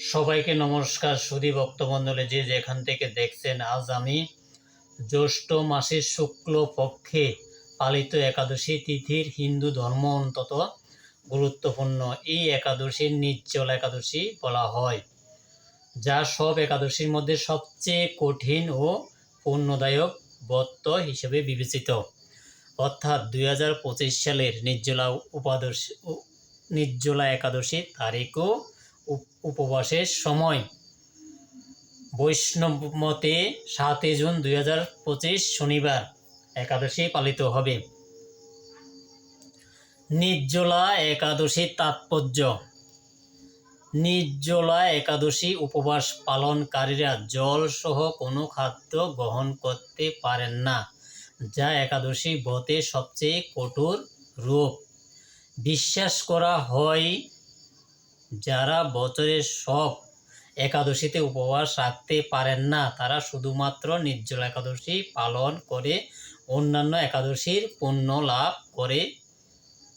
সবাইকে নমস্কার সুদী ভক্তমণ্ডলে যে যেখান থেকে দেখছেন, আজ আমি জ্যৈষ্ঠ মাসের শুক্ল পক্ষে পালিত একাদশী তিথির হিন্দু ধর্ম অন্তত গুরুত্বপূর্ণ। এই একাদশীর নিশ্চল একাদশী বলা হয়, যা সব একাদশীর মধ্যে সবচেয়ে কঠিন ও পূর্ণদায়ক ব্রত হিসেবে বিবেচিত। অর্থাৎ দুই হাজার পঁচিশ সালের নির্জলা উপাদশ, নির্জলা একাদশী তারিখ ও উপ- উপবাসের সময়। বৈষ্ণব মতে সাতই জুন দুই হাজার পঁচিশ শনিবার একাদশী পালিত হবে। নির্জলা একাদশীর তাৎপর্য। নির্জলা একাদশী উপবাস পালনকারীরা জল সহ কোনো খাদ্য গ্রহণ করতে পারেন না, যা একাদশী ব্রতে সবচেয়ে কঠোর রূপ। বিশ্বাস করা হয় যারা বছরের সব একাদশীতে উপবাস রাখতে পারেন না, তারা শুধুমাত্র নির্জলা একাদশী পালন করে, অন্যান্য একাদশীর পুণ্য লাভ করে,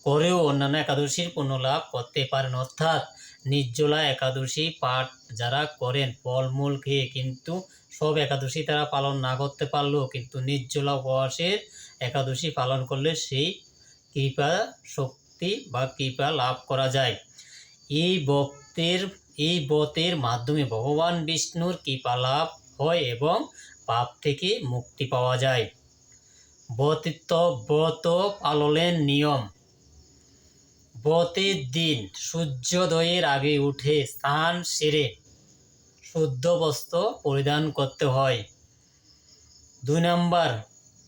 করেও অন্যান্য একাদশীর পুণ্য লাভ করতে পারেন। অর্থাৎ নির্জলা একাদশী পাঠ যারা করেন, ফলমূল খেয়ে কিন্তু সব একাদশী তারা পালন না করতে পারলেও কিন্তু নির্জলা উপবাসের একাদশী পালন করলে সেই কৃপা শক্তি বা কৃপা লাভ করা যায়। এই বক্তের, এই বতের মাধ্যমে ভগবান বিষ্ণুর কৃপা লাভ হয় এবং পাপ থেকে মুক্তি পাওয়া যায়। ব্রতিত ব্রত পালনের নিয়ম। ব্রতের দিন সূর্যোদয়ের আগে উঠে স্থান সেরে শুদ্ধ বস্ত্র পরিধান করতে হয়। দুই নম্বর,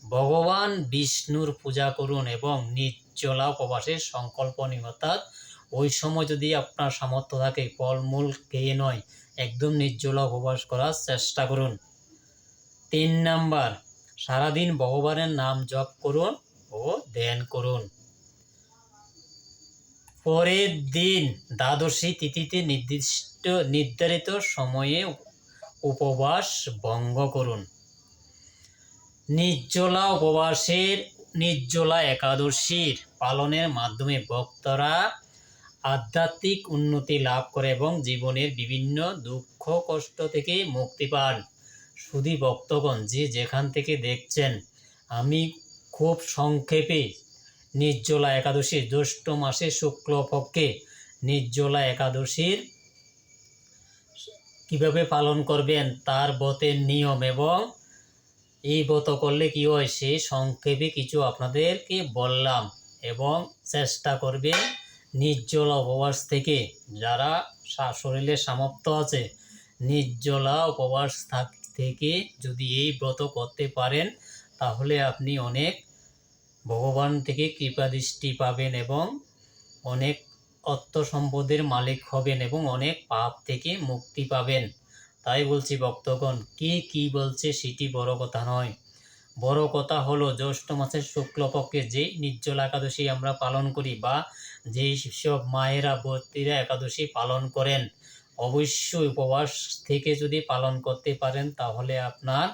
ভগবান বিষ্ণুর পূজা করুন এবং নির্জলা উপবাসের সংকল্প নিন অর্থাৎ ওই সময় যদি আপনার সামর্থ্য থাকে, ফলমূল খেয়ে নয়, একদম নির্জলা উপবাস করার চেষ্টা করুন। তিন নাম্বার, সারাদিন ভগবানের নাম জপ করুন ও ধ্যান করুন। পরের দিন দ্বাদশী তিথিতে নির্দিষ্ট, নির্ধারিত সময়ে উপবাস ভঙ্গ করুন। নির্জলা উপবাসের, নির্জলা একাদশীর পালনের মাধ্যমে ভক্তরা আধ্যাত্মিক উন্নতি লাভ করে এবং জীবনের বিভিন্ন দুঃখ, কষ্ট থেকে মুক্তি পান। শুধু ভক্তগণ, যে যেখান থেকে দেখছেন, আমি খুব সংক্ষেপে নির্জলা একাদশী জ্যৈষ্ঠ মাসের শুক্লপক্ষে নির্জলা একাদশীর কীভাবে পালন করবেন, তার ব্রতের নিয়ম এবং এই ব্রত করলে কি হয়, সে সংক্ষেপে কিছু আপনাদেরকে বললাম এবং চেষ্টা করবেন নির্জলা উপবাস থেকে যারা শরীরে সামর্থ্য আছে, নির্জলা উপবাস থাক- থেকে যদি এই ব্রত করতে পারেন, তাহলে আপনি অনেক ভগবান থেকে কৃপা দৃষ্টি পাবেন এবং অনেক অর্থ সম্পদের মালিক হবেন এবং অনেক পাপ থেকে মুক্তি পাবেন। তাই বলছি ভক্তগণ, কি কি বলছে সেটি বড় কথা নয়। বড় কথা হলো, জ্যৈষ্ঠ মাসের শুক্লপক্ষে যে নির্জল একাদশী আমরা পালন করি বা যেই সব মায়েরা, বর্তীরা একাদশী পালন করেন, অবশ্যই উপবাস থেকে যদি পালন করতে পারেন তাহলে আপনার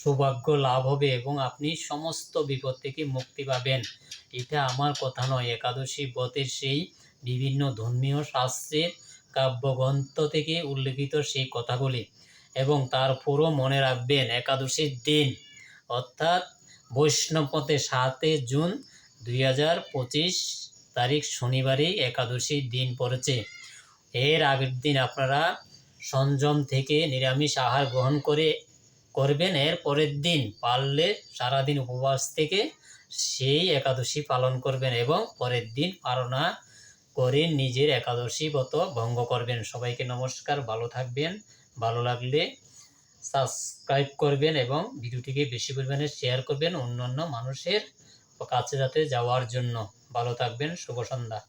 সৌভাগ্য লাভ হবে এবং আপনি সমস্ত বিপদ থেকে মুক্তি পাবেন। এটা আমার কথা নয়। একাদশী ব্রতের সেই বিভিন্ন ধর্মীয় শাস্ত্রের কাব্যগ্রন্থ থেকে উল্লেখিত সেই কথাগুলি এবং তারপরও মনে রাখবেন, একাদশীর দিন অর্থাৎ বৈষ্ণবপথে সাতই জুন দুই হাজার পঁচিশ তারিখ শনিবারেই একাদশীর দিন পড়েছে। এর আগের দিন আপনারা সংযম থেকে নিরামিষ আহার গ্রহণ করে করবেন, এর পরের দিন পারলে সারাদিন উপবাস থেকে সেই একাদশী পালন করবেন এবং পরের দিন পালনা করে নিজের একাদশী ব্রত ভঙ্গ করবেন। সবাইকে নমস্কার, ভালো থাকবেন, ভালো লাগলে সাবস্ক্রাইব করবেন এবং ভিডিওটিকে বেশি পরিমাণে শেয়ার করবেন অন্যান্য মানুষের কাছে যাতে যাওয়ার জন্য। ভালো থাকবেন, শুভ সন্ধ্যা।